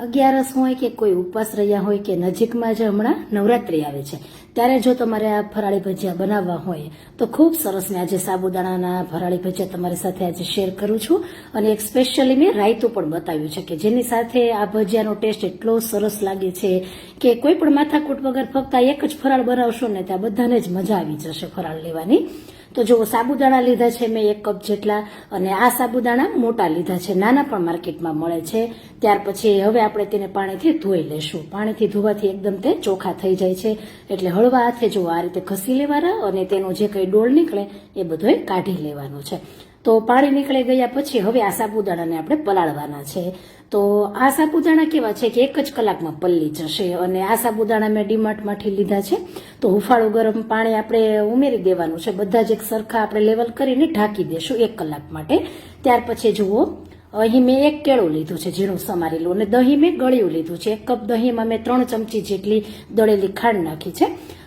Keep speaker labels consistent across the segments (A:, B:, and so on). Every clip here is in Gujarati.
A: અગિયારસ હોય કે કોઈ ઉપવાસ રહ્યા હોય કે નજીકમાં જ હમણાં નવરાત્રી આવે છે. ત્યારે જો તમારે આ ફરાળી ભજીયા બનાવવા હોય, તો ખૂબ સરસ મેં આજે સાબુદાણાના ફરાળી ભજીયા તમારી સાથે આજે શેર કરું છું. અને એક સ્પેશિયલી મેં રાયતું પણ બતાવ્યું છે કે જેની સાથે આ ભજીયાનો ટેસ્ટ એટલો સરસ લાગે છે કે કોઈ પણ માથાકૂટ વગર ફક્ત એક જ ફરાળ બનાવશો ને ત્યાં બધાને જ મજા આવી જશે ફરાળ લેવાની. તો જો સાબુદાણા લીધા છે, મેં એક કપ જેટલા, અને આ સાબુદાણા મોટા લીધા છે, નાના પણ માર્કેટમાં મળે છે. ત્યાર પછી હવે આપણે તેને પાણીથી ધોઈ લેશું. પાણીથી ધોવાથી એકદમ તે ચોખા થઈ જાય છે. એટલે હળવા હાથે જો આ રીતે ઘસી લેવાના અને તેનો જે કંઈ ડોળ નીકળે, એ બધોય કાઢી લેવાનો છે. તો પાણી નીકળી ગયા પછી હવે આ સાબુદાણાને આપણે પલાળવાના છે. તો આ સાબુદાણા કેવા છે કે એક જ કલાકમાં પલ્લી જશે અને આ સાબુદાણા મેં ડીમાર્ટમાંથી લીધા છે. તો હુફાળું ગરમ પાણી આપણે ઉમેરી દેવાનું છે. બધા જ એક સરખા આપણે લેવલ કરીને ઢાંકી દેશું એક કલાક માટે. ત્યાર પછી જુઓ, અહીં મેં એક કેળું લીધું છે ઝીણું સમારેલું અને દહીં મેં ગળ્યું લીધું છે. એક કપ દહીંમાં મેં ત્રણ ચમચી જેટલી દળેલી ખાંડ નાખી છે.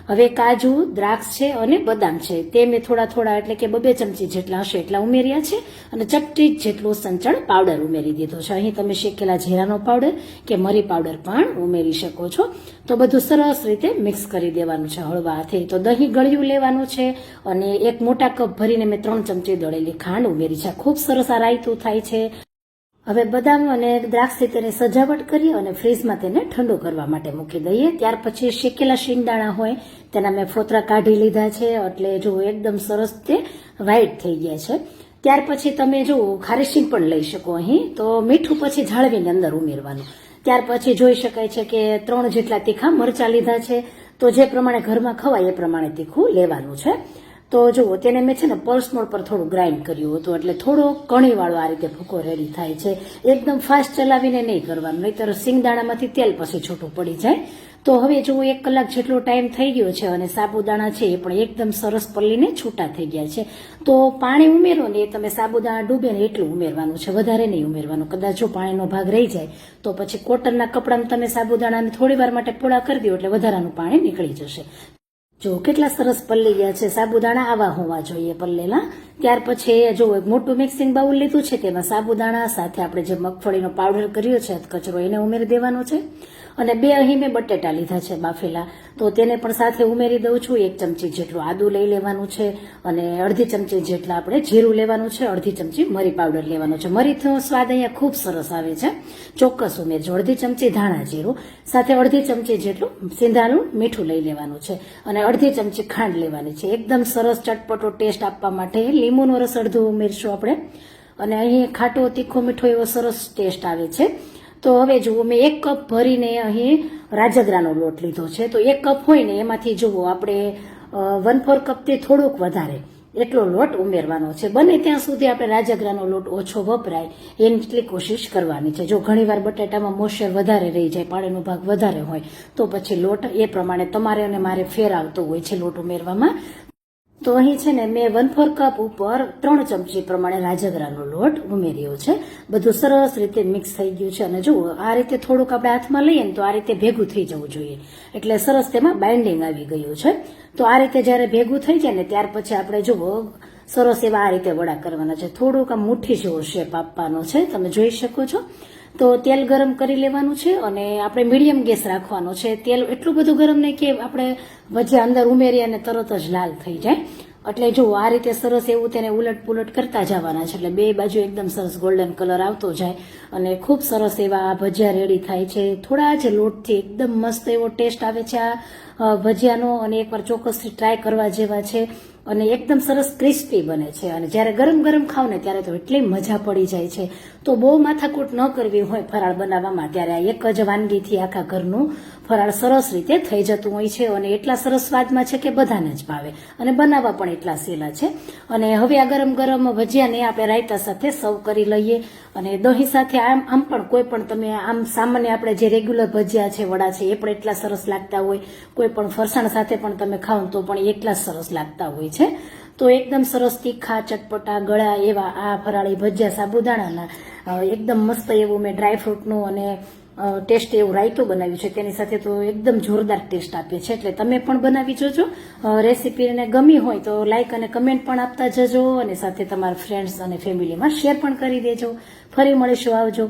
A: હવે કાજુ, દ્રાક્ષ છે અને બદામ છે. તે મેં થોડા થોડા એટલે કે બબે ચમચી જેટલા હશે એટલા ઉમેર્યા છે અને ચપટી જેટલું સંચળ પાવડર ઉમેરી દીધો છે. અહીં તમે શેકેલા જીરાનો પાવડર કે મરી પાવડર પણ ઉમેરી શકો છો. તો બધું સરસ રીતે મિક્સ કરી દેવાનું છે હળવા હાથે. તો દહીં ગળ્યું લેવાનું છે અને એક મોટા કપ ભરીને મેં ત્રણ ચમચી દળેલી ખાંડ ઉમેરી છે. ખૂબ સરસ આ રાયતું થાય છે. હવે બદામ અને દ્રાક્ષથી તેને સજાવટ કરી અને ફ્રીજમાં તેને ઠંડુ કરવા માટે મૂકી દઈએ. ત્યાર પછી શેકેલા શિંગદાણા હોય, તેના મેં ફોતરા કાઢી લીધા છે, એટલે જો એકદમ સરસ તે વ્હાઈટ થઈ ગયા છે. ત્યાર પછી તમે જો ખારેશીંગ પણ લઈ શકો અહીં. તો મીઠું પછી જાળવીને અંદર ઉમેરવાનું. ત્યાર પછી જોઈ શકાય છે કે ત્રણ જેટલા તીખા મરચા લીધા છે. તો જે પ્રમાણે ઘરમાં ખવાય એ પ્રમાણે તીખું લેવાનું છે. તો જુઓ તેને મેં છે ને મોડ પર થોડું ગ્રાઇન્ડ કર્યું હતું, એટલે થોડો કણીવાળો આ રીતે ભૂકો રેડી થાય છે. એકદમ ફાસ્ટ ચલાવીને નહીં કરવાનું, નહીતર સિંગદાણામાંથી તેલ પછી છૂટું પડી જાય. તો હવે જુઓ એક કલાક જેટલો ટાઈમ થઈ ગયો છે અને સાબુદાણા છે એ પણ એકદમ સરસ પલ્લીને છૂટા થઈ ગયા છે. તો પાણી ઉમેરો ને એ તમે સાબુદાણા ડૂબે ને એટલું ઉમેરવાનું છે, વધારે નહીં ઉમેરવાનું. કદાચ જો પાણીનો ભાગ રહી જાય, તો પછી કોટનના કપડામાં તમે સાબુદાણાને થોડી માટે પોળા કરી દો, એટલે વધારાનું પાણી નીકળી જશે. જો કેટલા સરસ પલ્લી ગયા છે સાબુદાણા આવા હોવા જોઈએ પલ્લેલા ત્યાર પછી જો મોટું મિક્સિંગ બાઉલ લીધું છે તેમાં સાબુદાણા, સાથે આપણે જે મગફળીનો પાવડર કર્યો છે કચરો એને ઉમેરી દેવાનો છે. અને બે અહીં મેં બટેટા લીધા છે બાફેલા. તો તેને પણ સાથે ઉમેરી દઉં છું. એક ચમચી જેટલું આદુ લઈ લેવાનું છે અને અડધી ચમચી જેટલા આપણે જીરું લેવાનું છે. અડધી ચમચી મરી પાવડર લેવાનો છે. મરીનો સ્વાદ અહીંયા ખૂબ સરસ આવે છે. ચોક્કસ ઉમેરજો. અડધી ચમચી ધાણા જીરું, સાથે અડધી ચમચી જેટલું સિંધાનું મીઠું લઈ લેવાનું છે અને અડધી ચમચી ખાંડ લેવાની છે. એકદમ સરસ ચટપટો ટેસ્ટ આપવા માટે લીંબુનો રસ અડધું ઉમેરશું આપણે. અને અહીં ખાટો તીખો મીઠો એવો સરસ ટેસ્ટ આવે છે. તો હવે જુઓ, મેં એક કપ ભરીને અહીં રાજગરાનો લોટ લીધો છે. તો એક કપ હોય ને એમાંથી જુઓ, આપણે વન ફોર કપથી થોડુંક વધારે એટલો લોટ ઉમેરવાનો છે. બને ત્યાં સુધી આપણે રાજગરાનો લોટ ઓછો વપરાય એની એટલી કોશિશ કરવાની છે. જો ઘણીવાર બટાટામાં મોઇશ્ચર વધારે રહી જાય પાણીનો ભાગ વધારે હોય, તો પછી લોટ એ પ્રમાણે તમારે અને મારે ફેર આવતો હોય છે લોટ ઉમેરવામાં. તો અહીં છે ને મેં વન ફોર કપ ઉપર ત્રણ ચમચી પ્રમાણે રાજગરાનો લોટ ઉમેર્યો છે. બધું સરસ રીતે મિક્સ થઈ ગયું છે અને જુઓ, આ રીતે થોડુંક આપણે હાથમાં લઈએ ને તો આ રીતે ભેગું થઈ જવું જોઈએ. એટલે સરસ તેમાં બાઇન્ડિંગ આવી ગયું છે. તો આ રીતે જ્યારે ભેગું થઈ જાય ને ત્યાર પછી આપણે જુઓ, સરસ એવા આ રીતે વડા કરવાના છે. થોડુંક આ મુઠ્ઠી જેવો શેપ આપવાનો છે. તમે જોઈ શકો છો. તો તેલ ગરમ કરી લેવાનું છે અને આપણે મીડિયમ ગેસ રાખવાનો છે. તેલ એટલું બધું ગરમ નહીં કે આપણે ભજીયા અંદર ઉમેરી અને તરત જ લાલ થઈ જાય. એટલે જો આ રીતે સરસ એવું તેને ઉલટ પુલટ કરતા જવાના છે. એટલે બે બાજુ એકદમ સરસ ગોલ્ડન કલર આવતો જાય અને ખૂબ સરસ એવા ભજીયા રેડી થાય છે. થોડા જ લોટથી એકદમ મસ્ત એવો ટેસ્ટ આવે છે આ ભજીયાનો અને એકવાર ચોક્કસથી ટ્રાય કરવા જેવા છે અને એકદમ સરસ ક્રિસ્પી બને છે. અને જ્યારે ગરમ ગરમ ખાવ ને ત્યારે તો એટલી મજા પડી જાય છે. તો બહુ માથાકૂટ ન કરવી હોય ફરાળ બનાવવામાં, ત્યારે આ એક જ વાનગીથી આખા ઘરનું ફરાળ સરસ રીતે થઈ જતું હોય છે અને એટલા સરસ સ્વાદમાં છે કે બધાને જ ભાવે. અને બનાવવા પણ એટલા સહેલા છે. અને હવે આ ગરમ ગરમ ભજીયાને આપણે રાયતા સાથે સર્વ કરી લઈએ. અને દહીં સાથે આમ આમ પણ કોઈ પણ તમે, આમ સામાન્ય આપણે જે રેગ્યુલર ભજીયા છે, વડા છે, એ પણ એટલા સરસ લાગતા હોય. કોઈ પણ ફરસાણ સાથે પણ તમે ખાઓ તો પણ એટલા સરસ લાગતા હોય છે. તો એકદમ સરસ તીખા, ચટપટા, ગળા એવા આ ફરાળી ભજીયા સાબુદાણાના એકદમ મસ્ત એવું મેં ડ્રાયફ્રૂટનું અને ટેસ્ટ એવું રાયતું બનાવ્યું છે. તેની સાથે તો એકદમ જોરદાર ટેસ્ટ આપે છે. એટલે તમે પણ બનાવી જોજો. રેસીપીને ગમી હોય તો લાઇક અને કમેન્ટ પણ આપતા જજો અને સાથે તમારા ફ્રેન્ડ્સ અને ફેમિલીમાં શેર પણ કરી દેજો. ફરી મળીશું આવજો.